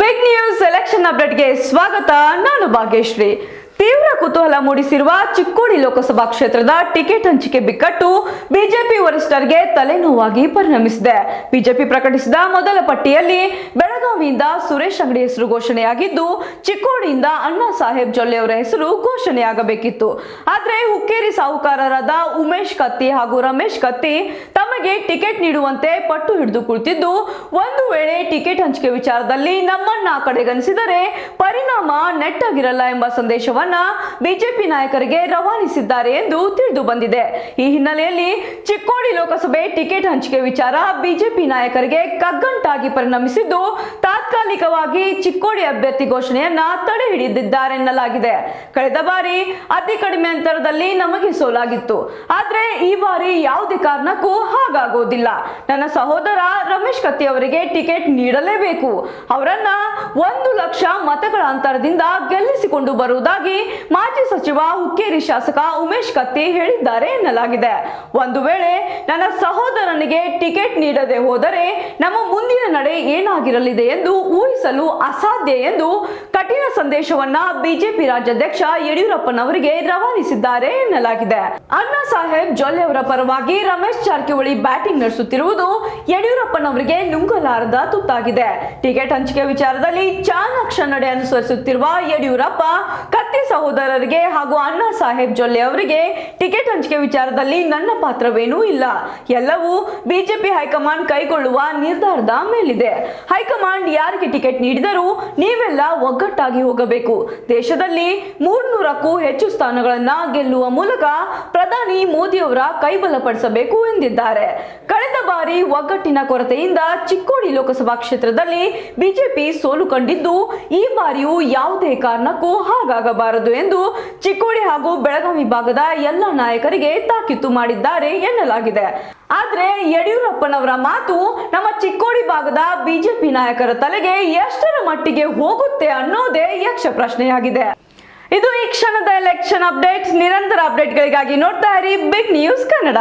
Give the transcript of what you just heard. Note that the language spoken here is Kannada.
ಬಿಗ್ ನ್ಯೂಸ್ ಎಲೆಕ್ಷನ್ ಅಪ್ಡೇಟ್ಗೆ ಸ್ವಾಗತ. ನಾನು ಭಾಗ್ಯಶ್ರೀ. ತೀವ್ರ ಕುತೂಹಲ ಮೂಡಿಸಿರುವ ಚಿಕ್ಕೋಡಿ ಲೋಕಸಭಾ ಕ್ಷೇತ್ರದ ಟಿಕೆಟ್ ಹಂಚಿಕೆ ಬಿಕ್ಕಟ್ಟು ಬಿಜೆಪಿ ವರಿಷ್ಠರಿಗೆ ತಲೆನೋವಾಗಿ ಪರಿಣಮಿಸಿದೆ. ಬಿಜೆಪಿ ಪ್ರಕಟಿಸಿದ ಮೊದಲ ಪಟ್ಟಿಯಲ್ಲಿ ಬೆಳಗಾವಿಯಿಂದ ಸುರೇಶ್ ಅಂಗಡಿ ಹೆಸರು ಘೋಷಣೆಯಾಗಿದ್ದು, ಚಿಕ್ಕೋಡಿಯಿಂದ ಅಣ್ಣಾ ಸಾಹೇಬ್ ಜೊಲ್ಲೆ ಹೆಸರು ಘೋಷಣೆಯಾಗಬೇಕಿತ್ತು. ಆದರೆ ಹುಕ್ಕೇರಿ ಸಾಹುಕಾರರಾದ ಉಮೇಶ್ ಕತ್ತಿ ಹಾಗೂ ರಮೇಶ್ ಕತ್ತಿ ತಮಗೆ ಟಿಕೆಟ್ ನೀಡುವಂತೆ ಪಟ್ಟು ಹಿಡಿದು ಕುಳಿತಿದ್ದು, ಒಂದು ವೇಳೆ ಟಿಕೆಟ್ ಹಂಚಿಕೆ ವಿಚಾರದಲ್ಲಿ ನಮ್ಮನ್ನ ಕಡೆಗಣಿಸಿದರೆ ಪರಿಣಾಮ ನೆಟ್ಟಾಗಿರಲ್ಲ ಎಂಬ ಸಂದೇಶವನ್ನ ಬಿಜೆಪಿ ನಾಯಕರಿಗೆ ರವಾನಿಸಿದ್ದಾರೆ ಎಂದು ತಿಳಿದು ಬಂದಿದೆ. ಈ ಹಿನ್ನೆಲೆಯಲ್ಲಿ ಚಿಕ್ಕೋಡಿ ಲೋಕಸಭೆ ಟಿಕೆಟ್ ಹಂಚಿಕೆ ವಿಚಾರ ಬಿಜೆಪಿ ನಾಯಕರಿಗೆ ಕಗ್ಗಂಟಾಗಿ ಪರಿಣಮಿಸಿದ್ದು ತಾತ್ಕಾಲಿಕವಾಗಿ ಚಿಕ್ಕೋಡಿ ಅಭ್ಯರ್ಥಿ ಘೋಷಣೆಯನ್ನ ತಡೆ ಹಿಡಿದಿದ್ದಾರೆನ್ನಲಾಗಿದೆ ಕಳೆದ ಬಾರಿ ಅತಿ ಕಡಿಮೆ ಅಂತರದಲ್ಲಿ ನಮಗೆ ಸೋಲಾಗಿತ್ತು. ಆದ್ರೆ ಈ ಬಾರಿ ಯಾವುದೇ ಕಾರಣಕ್ಕೂ ಹಾಗಾಗೋದಿಲ್ಲ ನನ್ನ ಸಹೋದರ ರಮೇಶ್ ಕತ್ತಿ ಅವರಿಗೆ ಟಿಕೆಟ್ ನೀಡಲೇಬೇಕು. ಅವರನ್ನ ಒಂದು ಲಕ್ಷ ಮತಗಳ ಅಂತರದಿಂದ ಗೆಲ್ಲಿಸಿಕೊಂಡು ಬರುವುದಾಗಿ ಮಾಜಿ ಸಚಿವ ಹುಕ್ಕೇರಿ ಶಾಸಕ ಉಮೇಶ್ ಕತ್ತಿ ಹೇಳಿದ್ದಾರೆ ಎನ್ನಲಾಗಿದೆ. ಒಂದು ವೇಳೆ ನನ್ನ ಸಹೋದರನಿಗೆ ಟಿಕೆಟ್ ನೀಡದೆ ಹೋದರೆ ನಮ್ಮ ಮುಂದಿನ ನಡೆ ಏನಾಗಿರಲಿದೆ ಎಂದು ಊಹಿಸಲು ಅಸಾಧ್ಯ ಎಂದು ಕಠಿಣ ಸಂದೇಶವನ್ನ ಬಿಜೆಪಿ ರಾಜ್ಯಾಧ್ಯಕ್ಷ ಯಡಿಯೂರಪ್ಪನವರಿಗೆ ರವಾನಿಸಿದ್ದಾರೆ ಎನ್ನಲಾಗಿದೆ. ಅಣ್ಣಾ ಸಾಹೇಬ್ ಜೊಲ್ಲೆ ಅವರ ಪರವಾಗಿ ರಮೇಶ್ ಜಾರಕಿಹೊಳಿ ಬ್ಯಾಟಿಂಗ್ ನಡೆಸುತ್ತಿರುವುದು ಯಡಿಯೂರಪ್ಪನವರಿಗೆ ನುಂಗಲಾರದ ತುತ್ತಾಗಿದೆ. ಟಿಕೆಟ್ ಹಂಚಿಕೆ ವಿಚಾರದಲ್ಲಿ ಚಾಣಾಕ್ಷ ನಡೆ ಅನುಸರಿಸುತ್ತಿರುವ ಯಡಿಯೂರಪ್ಪ, ಕತ್ತಿ ಸಹೋದರರಿಗೆ ಹಾಗೂ ಅಣ್ಣಾ ಸಾಹೇಬ್ ಜೊಲ್ಲೆ ಅವರಿಗೆ ಟಿಕೆಟ್ ಹಂಚಿಕೆ ವಿಚಾರದಲ್ಲಿ ನನ್ನ ಪಾತ್ರವೇನೂ ಇಲ್ಲ. ಎಲ್ಲವೂ ಬಿಜೆಪಿ ಹೈಕಮಾಂಡ್ ಕೈಗೊಳ್ಳುವ ನಿರ್ಧಾರದ ಮೇಲಿದೆ. ಹೈಕಮಾಂಡ್ ಯಾರಿಗೆ ಟಿಕೆಟ್ ನೀಡಿದರೂ ನೀವೆಲ್ಲ ಒಗ್ಗಟ್ಟಾಗಿ ಹೋಗಬೇಕು. ದೇಶದಲ್ಲಿ ಮೂರ್ನೂರಕ್ಕೂ ಹೆಚ್ಚು ಸ್ಥಾನಗಳನ್ನ ಗೆಲ್ಲುವ ಮೂಲಕ ಪ್ರಧಾನಿ ಮೋದಿಯವರ ಕೈಬಲಪಡಿಸಬೇಕು ಎಂದಿದ್ದಾರೆ. ಬಾರಿ ಒಗ್ಗಟ್ಟಿನ ಕೊರತೆಯಿಂದ ಚಿಕ್ಕೋಡಿ ಲೋಕಸಭಾ ಕ್ಷೇತ್ರದಲ್ಲಿ ಬಿಜೆಪಿ ಸೋಲು ಕಂಡಿದ್ದು ಈ ಬಾರಿಯೂ ಯಾವುದೇ ಕಾರಣಕ್ಕೂ ಹಾಗಾಗಬಾರದು ಎಂದು ಚಿಕ್ಕೋಡಿ ಹಾಗೂ ಬೆಳಗಾವಿ ಭಾಗದ ಎಲ್ಲ ನಾಯಕರಿಗೆ ತಾಕೀತು ಮಾಡಿದ್ದಾರೆ ಎನ್ನಲಾಗಿದೆ. ಆದ್ರೆ ಯಡಿಯೂರಪ್ಪನವರ ಮಾತು ನಮ್ಮ ಚಿಕ್ಕೋಡಿ ಭಾಗದ ಬಿಜೆಪಿ ನಾಯಕರ ತಲೆಗೆ ಎಷ್ಟರ ಮಟ್ಟಿಗೆ ಹೋಗುತ್ತೆ ಅನ್ನೋದೇ ಯಕ್ಷ ಪ್ರಶ್ನೆಯಾಗಿದೆ. ಇದು ಈ ಕ್ಷಣದ ಎಲೆಕ್ಷನ್ ಅಪ್ಡೇಟ್ಸ್ ನಿರಂತರ ಅಪ್ಡೇಟ್ಗಳಿಗಾಗಿ ನೋಡ್ತಾ ಇರಿ ಬಿಗ್ ನ್ಯೂಸ್ ಕನ್ನಡ